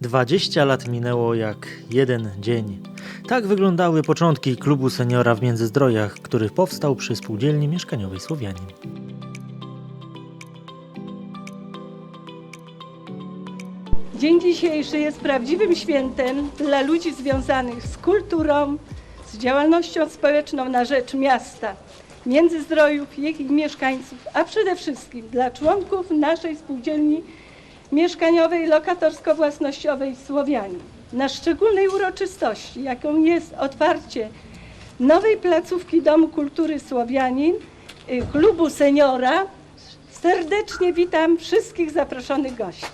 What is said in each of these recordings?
20 lat minęło jak jeden dzień. Tak wyglądały początki klubu seniora w Międzyzdrojach, który powstał przy spółdzielni mieszkaniowej Słowianin. Dzień dzisiejszy jest prawdziwym świętem dla ludzi związanych z kulturą, z działalnością społeczną na rzecz miasta, Międzyzdrojów, ich mieszkańców, a przede wszystkim dla członków naszej spółdzielni mieszkaniowej lokatorsko-własnościowej Słowiani. Na szczególnej uroczystości, jaką jest otwarcie nowej placówki Domu Kultury Słowianin, y, klubu seniora, serdecznie witam wszystkich zaproszonych gości.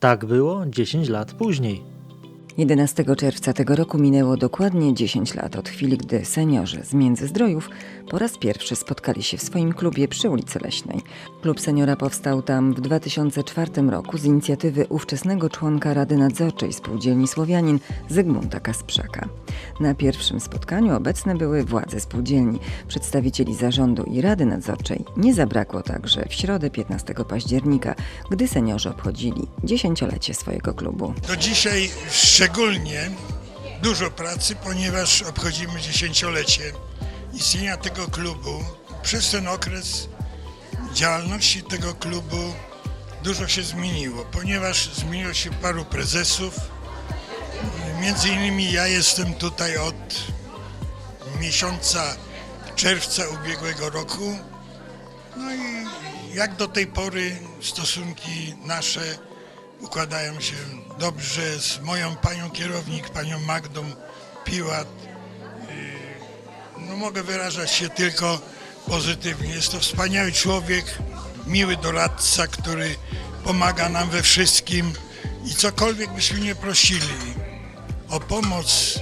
Tak było 10 lat później. 11 czerwca tego roku minęło dokładnie 10 lat od chwili, gdy seniorzy z Międzyzdrojów po raz pierwszy spotkali się w swoim klubie przy ulicy Leśnej. Klub seniora powstał tam w 2004 roku z inicjatywy ówczesnego członka Rady Nadzorczej Spółdzielni Słowianin Zygmunta Kasprzaka. Na pierwszym spotkaniu obecne były władze spółdzielni, przedstawicieli zarządu i Rady Nadzorczej. Nie zabrakło także w środę 15 października, gdy seniorzy obchodzili dziesięciolecie swojego klubu. To dzisiaj szczególnie dużo pracy, ponieważ obchodzimy dziesięciolecie istnienia tego klubu. Przez ten okres działalności tego klubu dużo się zmieniło, ponieważ zmieniło się paru prezesów. Między innymi ja jestem tutaj od miesiąca czerwca ubiegłego roku. No i jak do tej pory stosunki nasze układają się dobrze z moją panią kierownik, panią Magdą Piłat. Yy, No mogę wyrażać się tylko pozytywnie. Jest to wspaniały człowiek, miły doradca, który pomaga nam we wszystkim i cokolwiek byśmy nie prosili o pomoc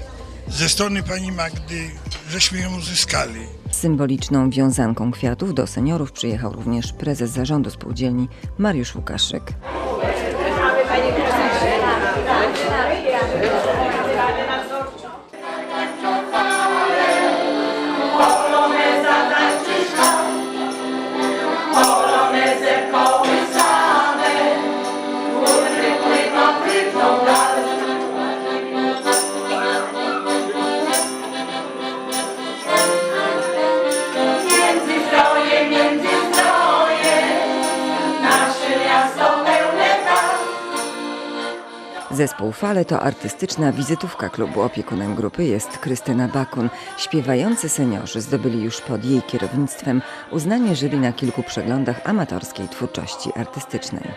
ze strony pani Magdy, żeśmy ją uzyskali. Symboliczną wiązanką kwiatów do seniorów przyjechał również prezes zarządu spółdzielni Mariusz Łukaszyk. Zespół Fale to artystyczna wizytówka klubu. Opiekunem grupy jest Krystyna Bakun. Śpiewający seniorzy zdobyli już pod jej kierownictwem uznanie jury na kilku przeglądach amatorskiej twórczości artystycznej.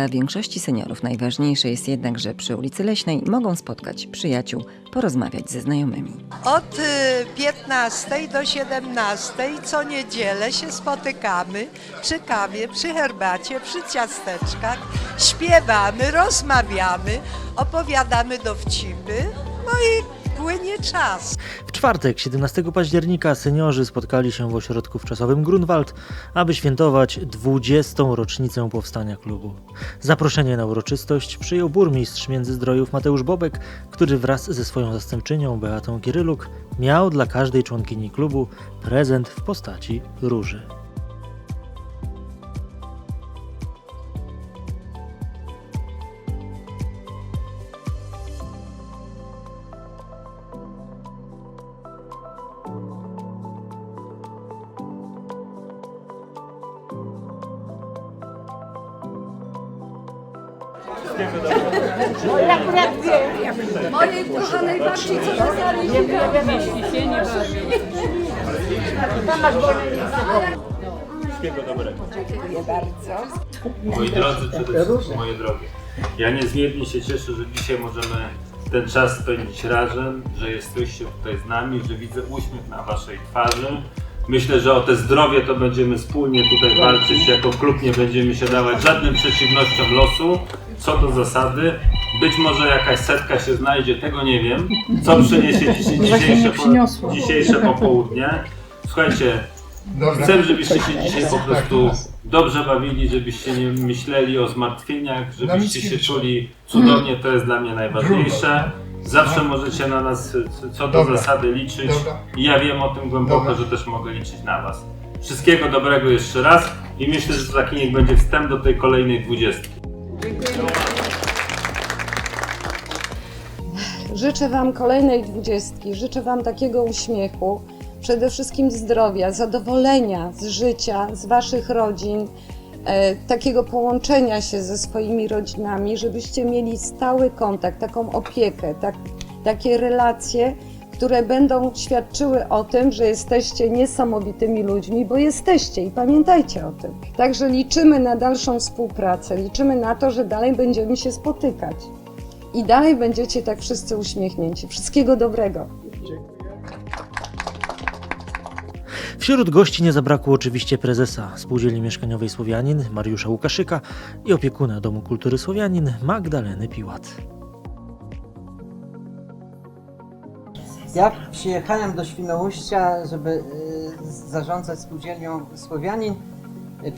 Dla większości seniorów najważniejsze jest jednak, że przy ulicy Leśnej mogą spotkać przyjaciół, porozmawiać ze znajomymi. Od y, 15 do 17 co niedzielę się spotykamy przy kawie, przy herbacie, przy ciasteczkach, śpiewamy, rozmawiamy, opowiadamy dowcipy, no i płynie czas. W czwartek, 17 października, seniorzy spotkali się w ośrodku wczasowym Grunwald, aby świętować 20. rocznicę powstania klubu. Zaproszenie na uroczystość przyjął burmistrz Międzyzdrojów Mateusz Bobek, który wraz ze swoją zastępczynią Beatą Kiryluk miał dla każdej członkini klubu prezent w postaci róży. Moi drodzy, przede wszystkim moje drogie. Ja niezmiernie się cieszę, że dzisiaj możemy ten czas spędzić razem, że jesteście tutaj z nami, że widzę uśmiech na waszej twarzy. Myślę, że o te zdrowie to będziemy wspólnie tutaj walczyć. Jako klub nie będziemy się dawać żadnym przeciwnościom losu. Co do zasady, być może jakaś setka się znajdzie, tego nie wiem. Co przyniesie dzisiejsze, po, dzisiejsze popołudnie. Słuchajcie, Chcę, żebyście się dzisiaj po prostu dobrze bawili, żebyście nie myśleli o zmartwieniach, żebyście się czuli cudownie, to jest dla mnie najważniejsze. Zawsze możecie na nas co do Dobra. zasady liczyć Dobra. i ja wiem o tym głęboko, Dobra. że też mogę liczyć na was. Wszystkiego dobrego jeszcze raz i myślę, że taki niech będzie wstęp do tej kolejnej dwudziestki. Życzę Wam kolejnej dwudziestki, życzę Wam takiego uśmiechu, przede wszystkim zdrowia, zadowolenia z życia, z Waszych rodzin, e, takiego połączenia się ze swoimi rodzinami, żebyście mieli stały kontakt, taką opiekę, tak, takie relacje, które będą świadczyły o tym, że jesteście niesamowitymi ludźmi, bo jesteście i pamiętajcie o tym. Także liczymy na dalszą współpracę, liczymy na to, że dalej będziemy się spotykać i dalej będziecie tak wszyscy uśmiechnięci. Wszystkiego dobrego. Wśród gości nie zabrakło oczywiście prezesa Spółdzielni Mieszkaniowej Słowianin Mariusza Łukaszyka i opiekuna Domu Kultury Słowianin Magdaleny Piłat. Ja przyjechałem do Świnoujścia, żeby y, zarządzać spółdzielnią Słowianin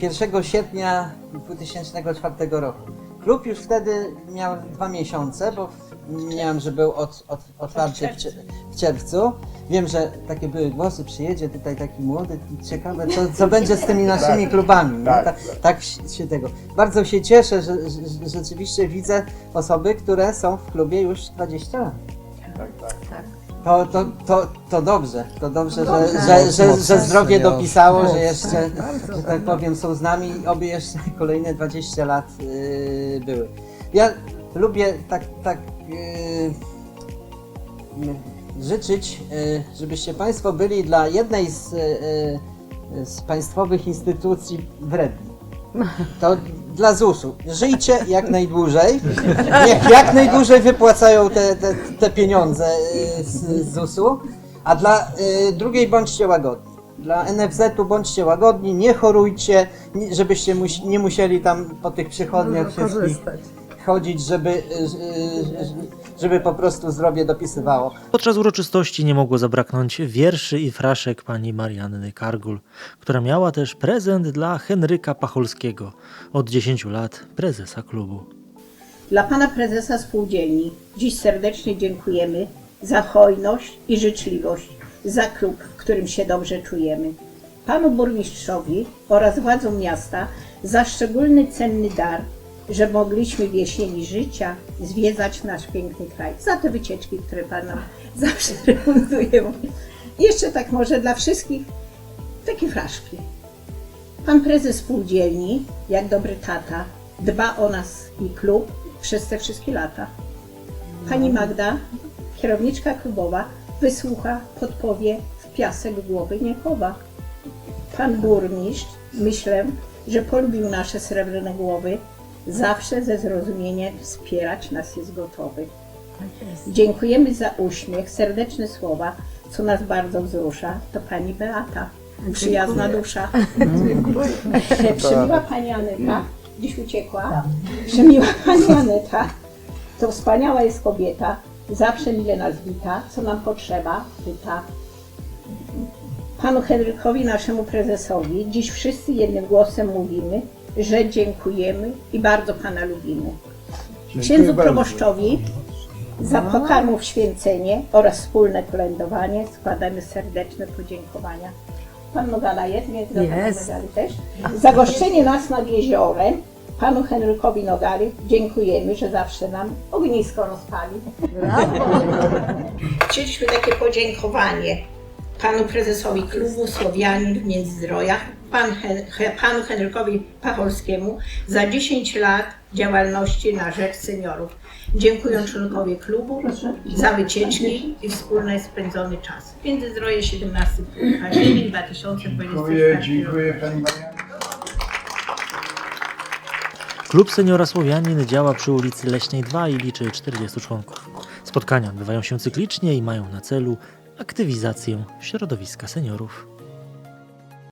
1 sierpnia 2004 roku. Klub już wtedy miał dwa miesiące, bo miałem, że był od, od, otwarty w, cie- w czerwcu. Wiem, że takie były głosy, przyjedzie tutaj taki młody, ciekawe co, co będzie z tymi naszymi klubami. nie? tak, tak, tak się tego. Bardzo się cieszę, że, że, że rzeczywiście widzę osoby, które są w klubie już 20 lat. To, to, to, to dobrze, to dobrze, że, że, że, że zdrowie dopisało, że jeszcze, że tak powiem, są z nami i oby jeszcze kolejne 20 lat yy, były. Ja lubię tak, tak yy, życzyć, yy, żebyście Państwo byli dla jednej z, yy, z państwowych instytucji wredni. To dla ZUS-u. Żyjcie jak najdłużej. Niech jak najdłużej wypłacają te, te, te pieniądze y, z, ZUS-u. A dla y, drugiej bądźcie łagodni. Dla NFZ-u bądźcie łagodni, nie chorujcie, żebyście nie musieli tam po tych przychodniach wszystkich chodzić, żeby, y, y, żeby po prostu zdrowie dopisywało. Podczas uroczystości nie mogło zabraknąć wierszy i fraszek pani Marianny Kargul, która miała też prezent dla Henryka Pacholskiego, od 10 lat prezesa klubu. Dla pana prezesa spółdzielni dziś serdecznie dziękujemy za hojność i życzliwość, za klub, w którym się dobrze czujemy. Panu burmistrzowi oraz władzom miasta za szczególny cenny dar, że mogliśmy w jesieni życia zwiedzać nasz piękny kraj. Za te wycieczki, które pan nam zawsze rekomenduje. Jeszcze tak może dla wszystkich takie fraszki. Pan prezes spółdzielni, jak dobry tata, dba o nas i klub przez te wszystkie lata. Pani Magda, kierowniczka klubowa, wysłucha, podpowie, w piasek głowy nie chowa. Pan burmistrz, myślę, że polubił nasze srebrne głowy, zawsze ze zrozumieniem wspierać nas jest gotowy. Dziękujemy za uśmiech, serdeczne słowa, co nas bardzo wzrusza, to pani Beata, przyjazna dusza. Przemiła pani Aneta, dziś uciekła. Przemiła pani Aneta, to wspaniała jest kobieta, Zawsze mile nas wita, co nam potrzeba, pyta. Panu Henrykowi, naszemu prezesowi, dziś wszyscy jednym głosem mówimy, że dziękujemy i bardzo Pana lubimy. Księdzu proboszczowi za pokarmów święcenie oraz wspólne kolędowanie składamy serdeczne podziękowania. Pan Nogala jest, więc do Pana Jest. Nogali też. Za goszczenie nas nad jeziorem Panu Henrykowi Nogali dziękujemy, że zawsze nam ognisko rozpali. Chcieliśmy takie podziękowanie panu prezesowi klubu Słowianin w Międzyzdrojach, pan Hen- He- panu Henrykowi Pacholskiemu za 10 lat działalności na rzecz seniorów. Dziękuję członkowie klubu za wycieczki i wspólny spędzony czas. Międzyzdroje 17 październik 2024 dziękuję Pani Maria. Klub Seniora Słowianin działa przy ulicy Leśnej 2 i liczy 40 członków. Spotkania odbywają się cyklicznie i mają na celu aktywizację środowiska seniorów.